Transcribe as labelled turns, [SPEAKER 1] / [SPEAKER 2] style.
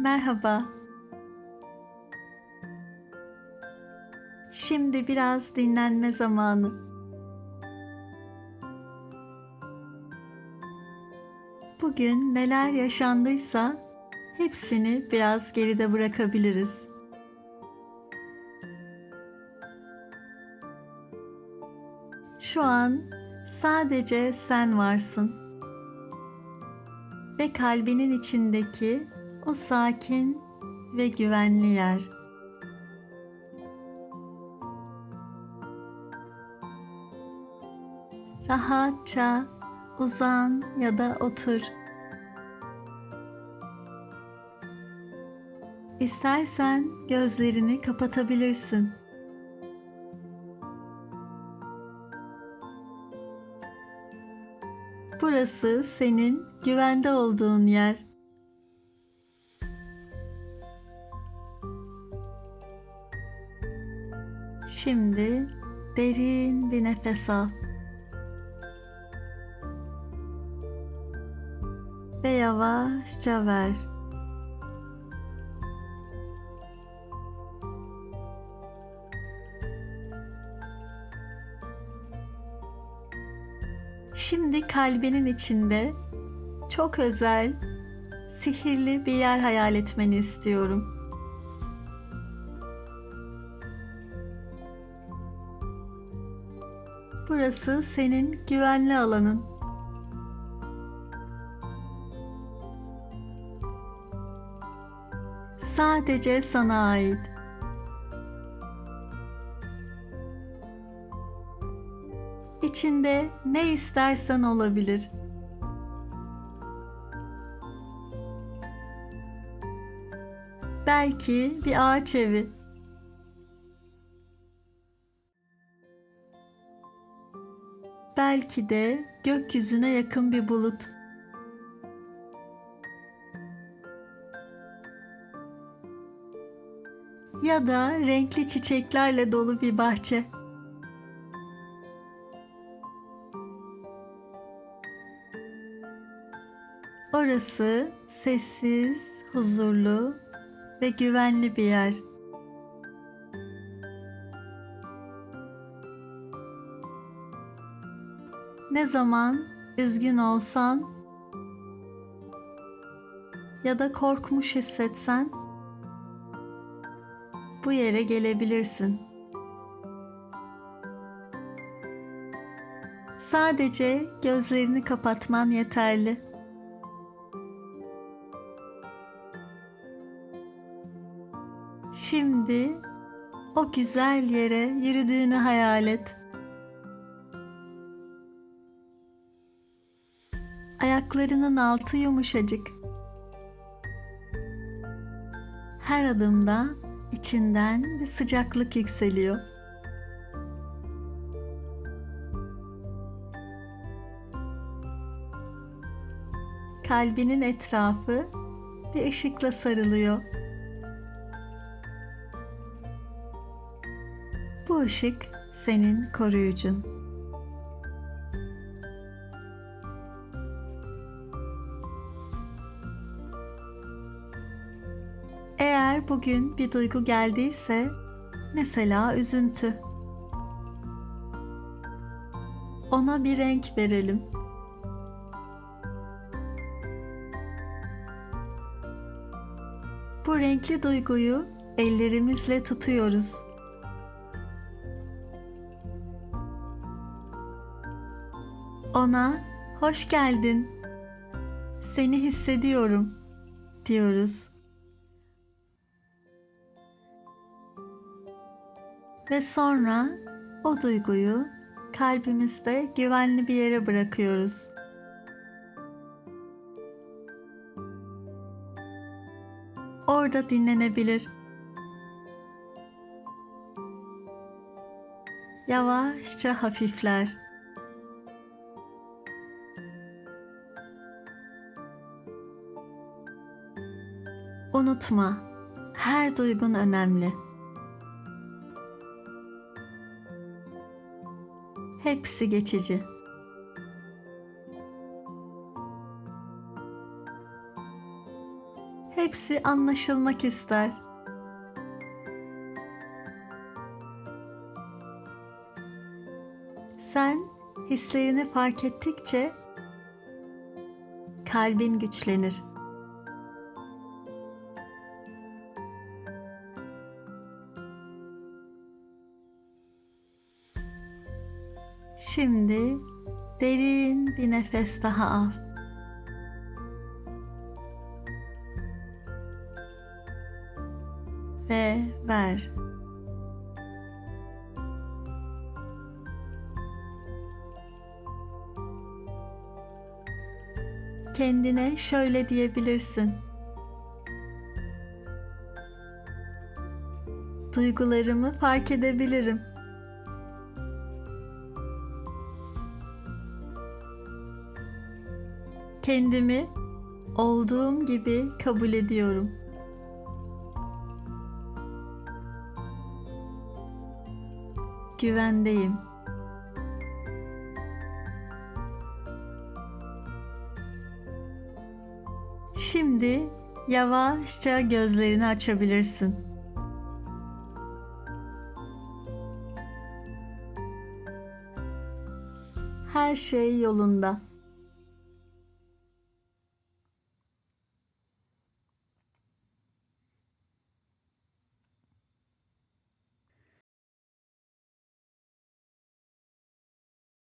[SPEAKER 1] Merhaba. Şimdi biraz dinlenme zamanı. Bugün neler yaşandıysa hepsini biraz geride bırakabiliriz. Şu an sadece sen varsın. Ve kalbinin içindeki o sakin ve güvenli yer. Rahatça uzan ya da otur. İstersen gözlerini kapatabilirsin. Burası senin güvende olduğun yer. Şimdi derin bir nefes al. Ve yavaşça ver. Şimdi kalbinin içinde çok özel, sihirli bir yer hayal etmeni istiyorum. Burası senin güvenli alanın. Sadece sana ait. İçinde ne istersen olabilir. Belki bir ağaç evi. Belki de gökyüzüne yakın bir bulut. Ya da renkli çiçeklerle dolu bir bahçe. Orası sessiz, huzurlu ve güvenli bir yer. Ne zaman üzgün olsan ya da korkmuş hissetsen bu yere gelebilirsin. Sadece gözlerini kapatman yeterli. Şimdi o güzel yere yürüdüğünü hayal et. Ayaklarının altı yumuşacık. Her adımda içinden bir sıcaklık yükseliyor. Kalbinin etrafı bir ışıkla sarılıyor. Bu ışık senin koruyucun. Eğer bugün bir duygu geldiyse, mesela üzüntü. Ona bir renk verelim. Bu renkli duyguyu ellerimizle tutuyoruz. Ona hoş geldin. Seni hissediyorum diyoruz. Ve sonra o duyguyu kalbimizde güvenli bir yere bırakıyoruz. Orada dinlenebilir. Yavaşça hafifler. Unutma, her duygun önemli. Hepsi geçici. Hepsi anlaşılmak ister. Sen hislerini fark ettikçe kalbin güçlenir. Şimdi derin bir nefes daha al. Ve ver. Kendine şöyle diyebilirsin. Duygularımı fark edebilirim. Kendimi olduğum gibi kabul ediyorum. Güvendeyim. Şimdi yavaşça gözlerini açabilirsin. Her şey yolunda.